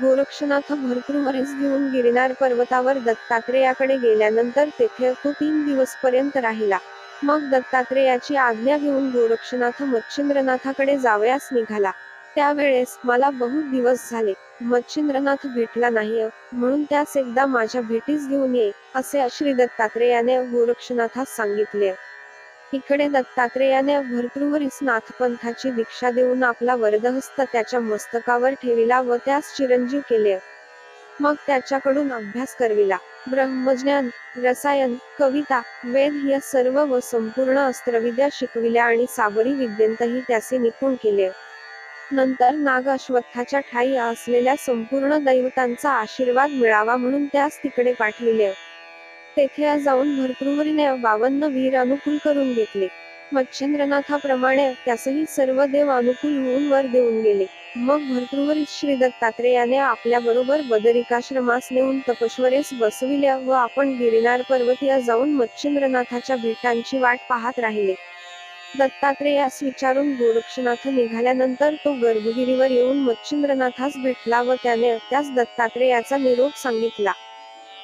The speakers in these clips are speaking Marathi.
गोरक्षनाथ भरपूर घेऊन गिरिनार पर्वतावर दत्तात्रेयाकडे गेल्यानंतर तेथे तो तीन दिवस पर्यंत राहिला. मग दत्तात्रेयाची आज्ञा घेऊन गोरक्षनाथ मच्छिंद्रनाथाकडे जावयास निघाला. त्यावेळेस मला बहु दिवस झाले. मच्छिंद्रनाथ भेटला नाही म्हणून त्यास एकदा माझ्या भेटीस घेऊन ये असे श्री दत्तात्रेयाने गोरक्षनाथास सांगितले. इकडे दत्तात्रेयाने भरतृहरीस नाथपंथाची दीक्षा देऊन आपला वरदहस्त त्याच्या मस्तकावर ठेविला व त्यास चिरंजीव केले. मग त्याच्याकडून अभ्यास करविला. ब्रह्मज्ञान रसायन कविता वेद या सर्व व संपूर्ण अस्त्रविद्या शिकविल्या आणि साबरी विद्येंतही त्याचे निपुण केले. नंतर नाग अश्वत्थाच्या ठाई असलेल्या संपूर्ण दैवतांचा आशीर्वाद मिळावा म्हणून त्यास तिकडे पाठविले. तेथे जाऊन भरपूरने बावन्न वीर अनुकूल करून घेतले. मच्छिंद्रनाथाप्रमाणे त्यासही सर्व देव अनुकूल होऊन वर देऊन गेले. मग भरपूर श्री दत्तात्रेयाने आपल्या बरोबर बदरिकाश्रमास नेऊन तपश्वरेस बसविल्या व आपण गिरिनार पर्वतीया जाऊन मच्छिंद्रनाथाच्या भेटांची वाट पाहत राहिले. दत्तात्रेयास विचारून गोरक्षनाथ निघाल्यानंतर तो गर्भगिरीवर येऊन मच्छिंद्रनाथास भेटला व त्याने त्यास दत्तात्रेयाचा निरोप सांगितला.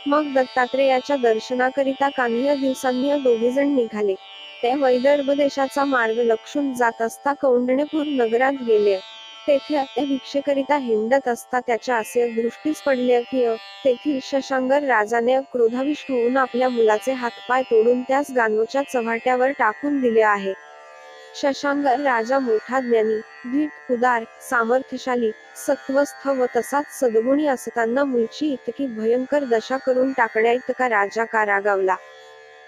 मग दत्तात्रेयाच्या दर्शनाकरिता कान्य दिवसांनी दोघे जण निघाले. ते वैदर्भ देशाचा मार्ग लक्षून जात असता कौंडण्यपूर नगरात गेले. तेथे त्या भिक्षेकरिता हिंडत असता त्याच्या असे दृष्टीस पडले की तेथील शशांगर राजाने क्रोधाविष्ट होऊन आपल्या मुलाचे हातपाय तोडून त्यास गानोच्या चव्हाट्यावर टाकून दिले आहे. शशांकर राजा मोठा ज्ञानी धीट उदार सामर्थ्यशाली सत्वस्थ व तसाच सद्गुणी असताना मुलची इतकी भयंकर दशा करून टाकण्या इतका राजा का रागावला?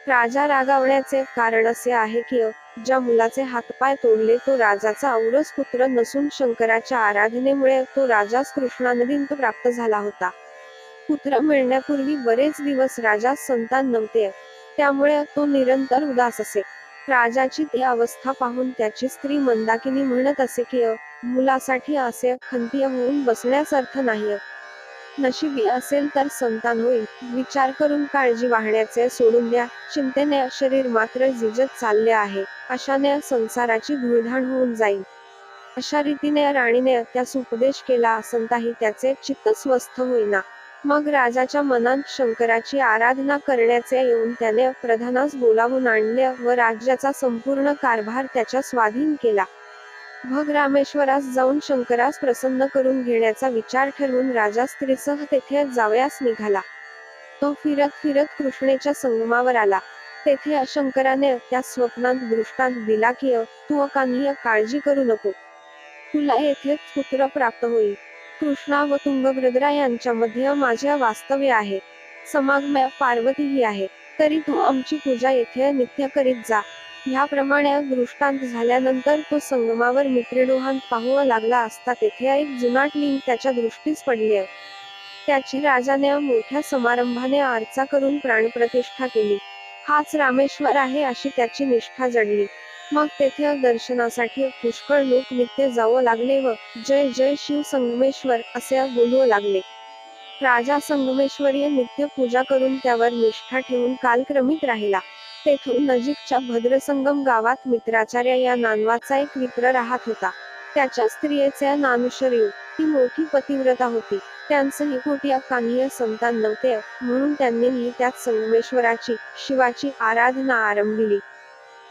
राजा रागावण्याचे कारण असे आहे की ज्या मुलाचे हातपाय तोडले तो राजाचा औरस पुत्र नसून शंकराच्या आराधनेमुळे तो राजास कृष्णानदींत प्राप्त झाला होता. पुत्र मिळण्यापूर्वी बरेच दिवस राजा संतान नव्हते. त्यामुळे तो निरंतर उदास असे. राजाची ती अवस्था पाहून त्याची स्त्री मंदाकिनी म्हणत असे की मुलासाठी असे खंतीय होऊन बसण्यास अर्थ नाही. नशिबी असेल तर संतान होईल. विचार करून काळजी वाहण्याचे सोडून द्या. चिंतेने शरीर मात्र झिजत चालले आहे. अशाने संसाराची धुळधाण होऊन जाईल. अशा रीतीने राणीने त्यास उपदेश केला असंताही त्याचे चित्त स्वस्थ होईना. मग राजाच्या मनात शंकराची आराधना करण्याचे येऊन त्याने प्रधानास बोलावून आणले व राज्याचा संपूर्ण कारभार त्याच्या स्वाधीन केला. भग रामेश्वरास जाऊन शंकरास प्रसन्न करून घेण्याचा विचार ठरवून राजा स्त्रीसह तेथे जावयास निघाला. तो फिरत फिरत कृष्णेच्या संगमावर आला. तेथे शंकराने त्या स्वप्नात दृष्टांत दिला की तू अकानीय काळजी करू नको. तुला येथे पुत्र प्राप्त होईल. कृष्णा व तुंगभद्रा यांच्यामध्ये माझ्या वास्तव्य आहे. समागमय पार्वती ही आहे. तरी तू आमची पूजा येथे नित्य करीत जा. ह्याप्रमाणे दृष्टांत झाल्यानंतर तो संगमावर मित्रेडोहांत पाहू लागला असता तेथे एक जुनाट लिंग त्याच्या दृष्टीस पडले. त्याची राजाने मोठ्या समारंभाने आरचा करून प्राणप्रतिष्ठा केली. हाच रामेश्वर आहे अशी त्याची निष्ठा जडली. मग तेथे दर्शनासाठी पुष्कळ लोक नित्य जावं लागले व जय जय शिव संगमेश्वर असे बोलू लागले. राजा संगमेश्वरीय नित्य पूजा करून त्यावर निष्ठा ठेवून कालक्रमित राहिला. तेथून नजीकच्या भद्रसंगम गावात मित्राचार्य या नानवाचा एक मित्र राहत होता. त्याच्या स्त्रियेचे नानुशरीव ती मोठी पतिव्रता होती. त्यांचंही पोटी कानिय संतान नव्हते म्हणून त्यांनीही त्यात संगमेश्वराची शिवाची आराधना आरंभिली.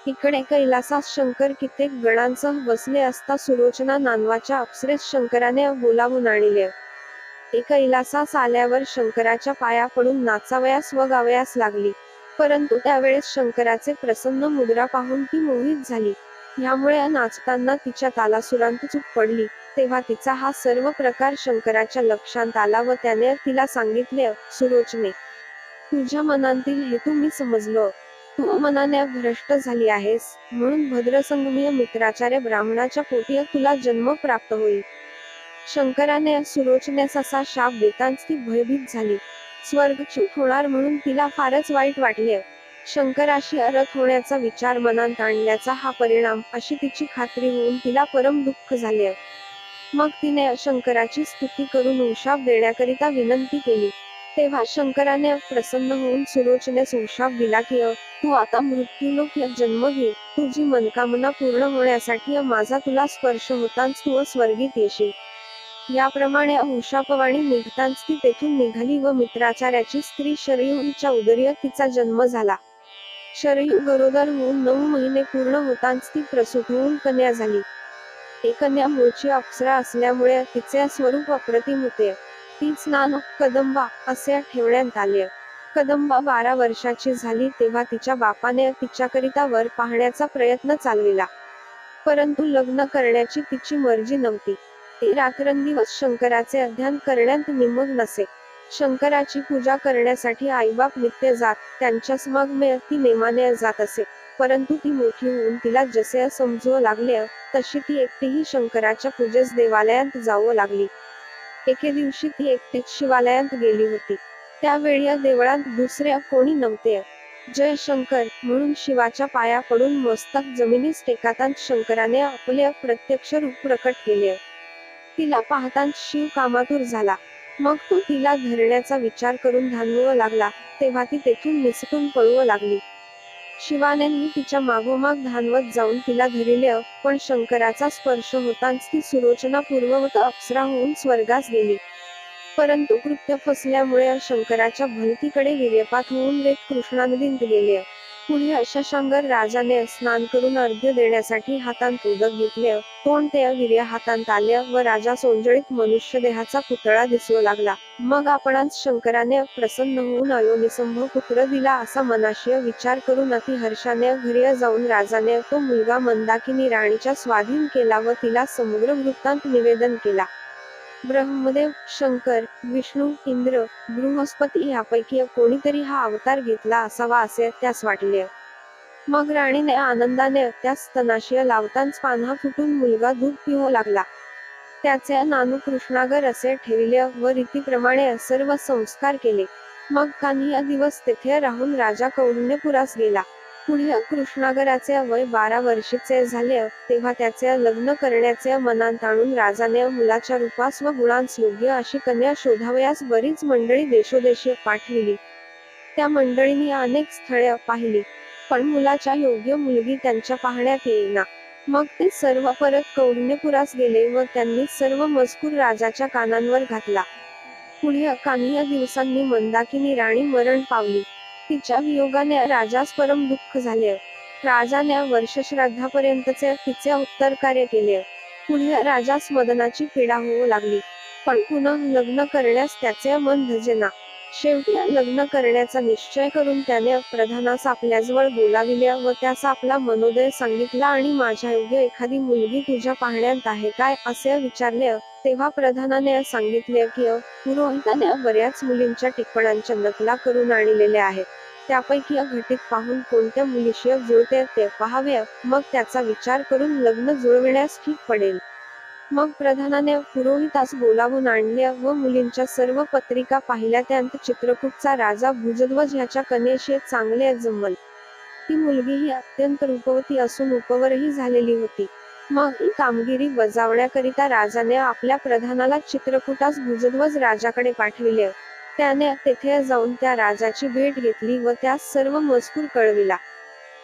इकडे कैलासास शंकर कित्येक गणांसह बसले असता सुलोचना नानवाच्या अप्सरेस शंकराने बोलावून आणले. ते कैलासास आल्यावर शंकराच्या पाया पडून नाचावयास व गावयास लागली. परंतु त्यावेळेस शंकराचे प्रसन्न मुद्रा पाहून ती मोहित झाली. ह्यामुळे नाचताना तिच्या तालासुरांत चूक पडली. तेव्हा तिचा हा सर्व प्रकार शंकराच्या लक्षात आला व त्याने तिला सांगितले सुरोचने तुझ्या मनातील हेतू मी समजलो. तू मनाने भ्रष्ट झाली आहेस म्हणून भद्रसंगमीय मित्राचार्य ब्राह्मणाच्या पोटी तुला जन्म प्राप्त होईल. शंकराने सुरोचनेस असा शाप देताच ती भयभीत झाली. स्वर्गच्युत होणार म्हणून तिला फारच वाईट वाटले. शंकराशी अरथ होण्याचा विचार मनात आणल्याचा हा परिणाम अशी तिची खात्री होऊन तिला परम दुःख झाले. मग तिने शंकराची स्तुती करून उशाप देण्याकरिता विनंती केली. तेव्हा शंकराने प्रसन्न होऊन सुरोचने उशाप दिला की तू आता मृत्यूलोक या जन्म घे. तुझी मनकामना पूर्ण होण्यासाठी माझा तुला स्पर्श होताच तू स्वर्गीत येशील. याप्रमाणे उषापवाणी निघताच ती तेथून निघाली व मित्राचार्याची स्त्री शरयू उदरीय तिचा जन्म झाला. शरयू गरोदर होऊन नऊ महिने पूर्ण होताच ती प्रसूत होऊन कन्या झाली. ती कन्या मूळची अप्सरा असल्यामुळे तिचे स्वरूप अप्रतिम होते. तीच नान कदंबा असे ठेवण्यात आले. कदंबा बारा वर्षाची झाली तेव्हा तिच्या बापाने तिच्याकरिता वर पाहण्याचा प्रयत्न चालविला. परंतु लग्न करण्याची तिची मर्जी नव्हती. ती रात्रंदिवस शंकराचे अध्ययन करण्यात निमग नसे. शंकराची पूजा करण्यासाठी आईबाप नित्य जात त्यांच्या मग ती नेमाने जात असे. परंतु ती मोठी होऊन तिला जसे समजू लागले तशी ती एकटीही शंकराच्या पूजेस देवालयात जाऊ लागली. एके दिवशी ती एकटीच शिवालयात गेली होती. त्यावेळी या देवळात दुसऱ्या कोणी नव्हते. जय शंकर म्हणून शिवाच्या पाया पडून मस्तक जमिनीस टेकातांत शंकराने आपले प्रत्यक्ष रूप प्रकट केले. तिला पाहताच शिव कामातूर झाला. मग तो तिला धरण्याचा विचार करून धानवू लागला तेव्हा ती तेथून निसटून पळू लागली. शिवानेही तिच्या मागोमाग धानवत जाऊन तिला धरिले पण शंकराचा स्पर्श होताच ती सुरोचना पूर्ववत अप्सरा होऊन स्वर्गास गेली. परंतु कृत्य फसल्यामुळे शंकराच्या भलतीकडे वीर्यपात होऊन रेत कृष्णानदीत गेले. पुढे अशशांगर राजाने स्नान करून अर्घ्य देण्यासाठी हातांत उदक घेतले. तोंड ते वीर्य हातांत आले व राजा सोंजळीत मनुष्य देहाचा पुतळा दिसू लागला. मग आपणास शंकराने प्रसन्न होऊन अयोनिसंभ पुत्र दिला असा मनाशी विचार करून अति हर्षाने घरी जाऊन राजाने तो मुलगा मंदाकिनी राणीच्या स्वाधीन केला व तिला समुद्र वृत्तांत निवेदन केला. ब्रह्मदेव शंकर विष्णू इंद्र बृहस्पती यापैकी कोणीतरी हा अवतार घेतला असावा असे त्यास वाटले. मग राणीने आनंदाने त्यास स्तनाशय लावताच पान्हा फुटून मुलगा दूध पिऊ लागला. त्याचे नानू कृष्णागर असे ठेवले व रीतीप्रमाणे सर्व संस्कार केले. मग कान्ही दिवस तेथे राहून राजा कौंडण्यपुरास गेला. पुढे कृष्णागराचे वय बारा वर्षीचे झाले तेव्हा त्याचे लग्न करण्याचे मनात आणून राजाने मुलाच्या रूपास व गुणांस योग्य अशी कन्या शोधावयास बरीच मंडळी देशोदेशी पाठविली. त्या मंडळींनी अनेक स्थळे पाहिली पण मुलाच्या योग्य मुलगी त्यांच्या पाहण्यात येईना. मग ते सर्व परत कौंडण्यपुरास गेले व त्यांनी सर्व मजकूर राजाच्या कानांवर घातला. पुढे काही दिवसांनी मंदाकिनी राणी मरण पावली. तिच्या वियोगाने राजास परम दुःख झाले. राजाने वर्षश्राद्धापर्यंतचे तिचे उत्तर कार्य केले. पुढे राजास मदनाची पीडा होऊ लागली. पण पुन्हा लग्न करण्यास त्याचे मन धजेना शेवटी लग्न करण्याचा निश्चय करून त्याने प्रधानास आपल्याजवळ बोलाविल्या व त्यास आपला मनोदय सांगितला आणि माझ्या योग्य एखादी मुलगी तुझ्या पाहण्यात आहे काय असे विचारले तेव्हा प्रधानाने सांगितले की पुरोहिताने बऱ्याच मुलींच्या टिप्पणांच्या नकला करून आणलेल्या आहेत. त्यापैकी अघटित पाहून कोणत्या मुलीशी जुळते ते पहावे? मग त्याचा विचार करून लग्न जुळविण्यास ठीक पडेल. मग प्रधानाने पुरोहितास बोलावून आणले व मुलींच्या सर्व पत्रिका पाहिल्या. त्यांत चित्रकूटचा राजा भुजध्वज ह्याच्या कन्येशी चांगले जमल. ती मुलगी ही अत्यंत रूपवती असून उपवरही झालेली होती. मग ही कामगिरी बजावण्याकरिता राजाने आपल्या प्रधानाला चित्रकूटास भुजध्वज राजाकडे पाठविले. त्याने तेथे जाऊन त्या राजाची भेट घेतली व त्यास सर्व मजकूर कळविला.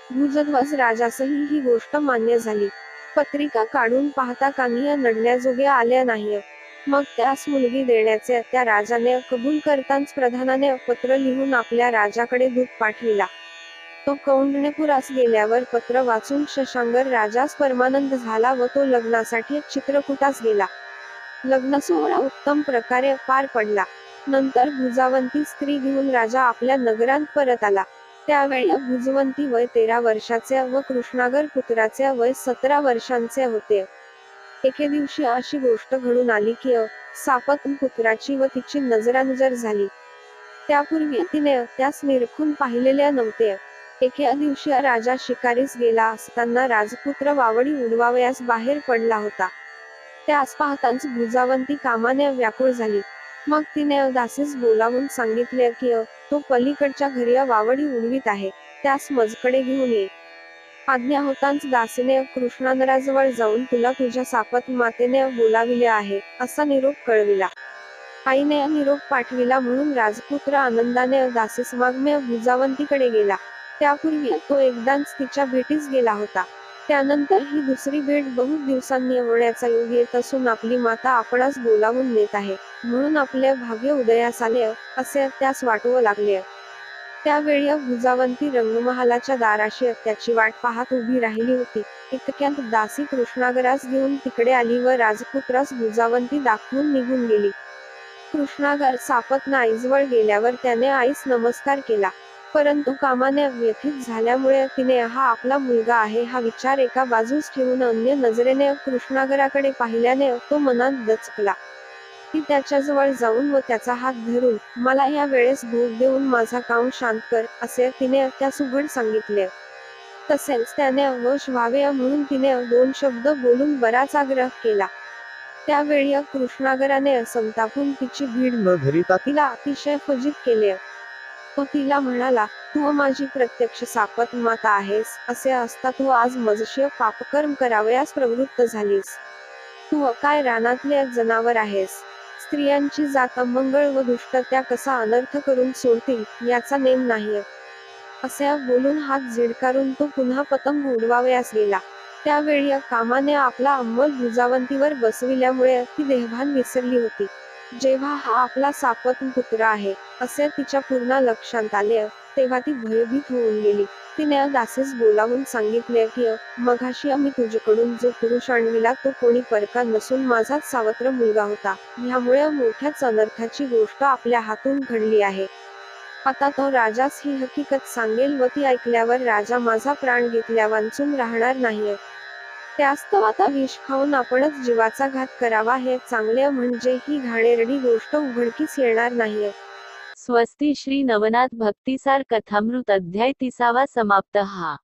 भुजध्वज राजासही ही गोष्ट मान्य झाली. पत्रिका काढून पाहता कानिया नडण्याजोग्या आल्या नाही मग त्यास मुलगी देण्याचे त्या राजाने कबूल करताच प्रधानाने पत्र लिहून आपल्या राजाकडे दूत पाठविला. तो कौंडणेपुरास गेल्यावर पत्र वाचून शशांगर राजास परमानंद झाला व तो लग्नासाठी चित्रकूटास गेला. लग्न सोहळा उत्तम प्रकारे पार पडला. नंतर भुजावंती स्त्री घेऊन राजा आपल्या नगरात परत आला. त्यावेळी भुजवंती वय तेरा वर्षाचे व कृष्णागर पुत्राचे वय सतरा वर्षांचे होते. एके दिवशी अशी गोष्ट घडून आली की सापत पुत्राची व तिची नजरानुजर झाली. त्यापूर्वी तिने त्यास निरखून पाहिलेल्या नव्हते. एके दिवशी राजा शिकारीस गेला असताना राजपुत्र वावडी उडवावयास बाहेर पडला होता. त्यास पाहताच भुजावंती कामाने व्याकुळ झाली. मग तिने दासीस बोलावून सांगितले की तो पलीकडच्या घरी वावडी उडवीत आहे त्यास मजकडे घेऊन ये. आज्ञा होताच दासीने कृष्णानराजवळ जाऊन तुला तुझ्या सापत मातेने बोलाविले आहे असा निरोप कळविला. आईने निरोप पाठविला म्हणून राजपुत्र आनंदाने दासीस मागमे भुजावंतीकडे गेला. त्यापूर्वी तो एकदाच तिच्या भेटीस गेला होता. त्यानंतर ही दुसरी भेट बहुत दिवसांनी होण्याचा योग येत असून आपली माता आपणास बोलावून नेत आहे. म्हणून आपले भाग्य उदयास आले असे त्यास वाटवू लागले. त्यावेळी भुजावंती रंगमहालाच्या दाराशी त्याची वाट पाहत उभी राहिली होती. इतक्यात दासी कृष्णागरास घेऊन तिकडे आली व राजपुत्रास भुजावंती दाखवून निघून गेली. कृष्णागर सापत आईजवळ गेल्यावर त्याने आईस नमस्कार केला. परंतु कामाने व्यथित झाल्यामुळे तिने हा आपला मुलगा आहे हा विचार एका बाजूस ठेवून अन्य नजरेने कृष्णागराकडे पाहिल्याने तो मनात दचकला. ती त्याच्याजवळ जाऊन व त्याचा हात धरून मला या वेळेस भोग देऊन माझा काम शांत कर असे तिने त्या सुघड सांगितले. तसेच त्याने वश व्हावे म्हणून तिने दोन शब्द बोलून बराच आग्रह केला. त्यावेळी कृष्णागराने संतापून तिची भीड न धरिता तिला अतिशय फजित केले. तो तिला म्हणाला तू माझी प्रत्यक्ष सापत माता आहेस असे असता तू आज मजशीय पापकर्म करावयास प्रवृत्त झालीस. तू अकाय रानातले जनावर आहेस. स्त्रियांची जात अमंगळ व दुष्ट त्या कसा अनर्थ करून सोडतील याचा नेम नाही असे बोलून हात झिडकारून तो पुन्हा पतंग उडवावयास गेला. त्यावेळी कामाने आपला अंमल भुजावंतीवर बसविल्यामुळे ती देहभान विसरली होती. जेव्हा हा आपला सापत पुत्र आहे असे तिच्या पूर्ण लक्षात आले तेव्हा ती भयभीत होऊन गेली. तिने दासीस बोलावून सांगितले की मघाशी आम्ही तुझ्याकडून जो पुरुष आणविला तो कोणी परका नसून माझाच सावत्र मुलगा होता. ह्यामुळे मोठ्याच अनर्थाची गोष्ट आपल्या हातून घडली आहे. आता तो राजास ही हकीकत सांगेल व ती ऐकल्यावर राजा माझा प्राण घेतल्या वाचून राहणार नाही त्यास्तव आता विष खाऊन आपणच जीवाचा घात करावा हे चांगले म्हणजे ही घाणेरडी गोष्ट उघडकीस येणार नाही स्वस्ती श्री नवनाथ भक्तिसार कथामृत अध्याय तिसावा समाप्त हा.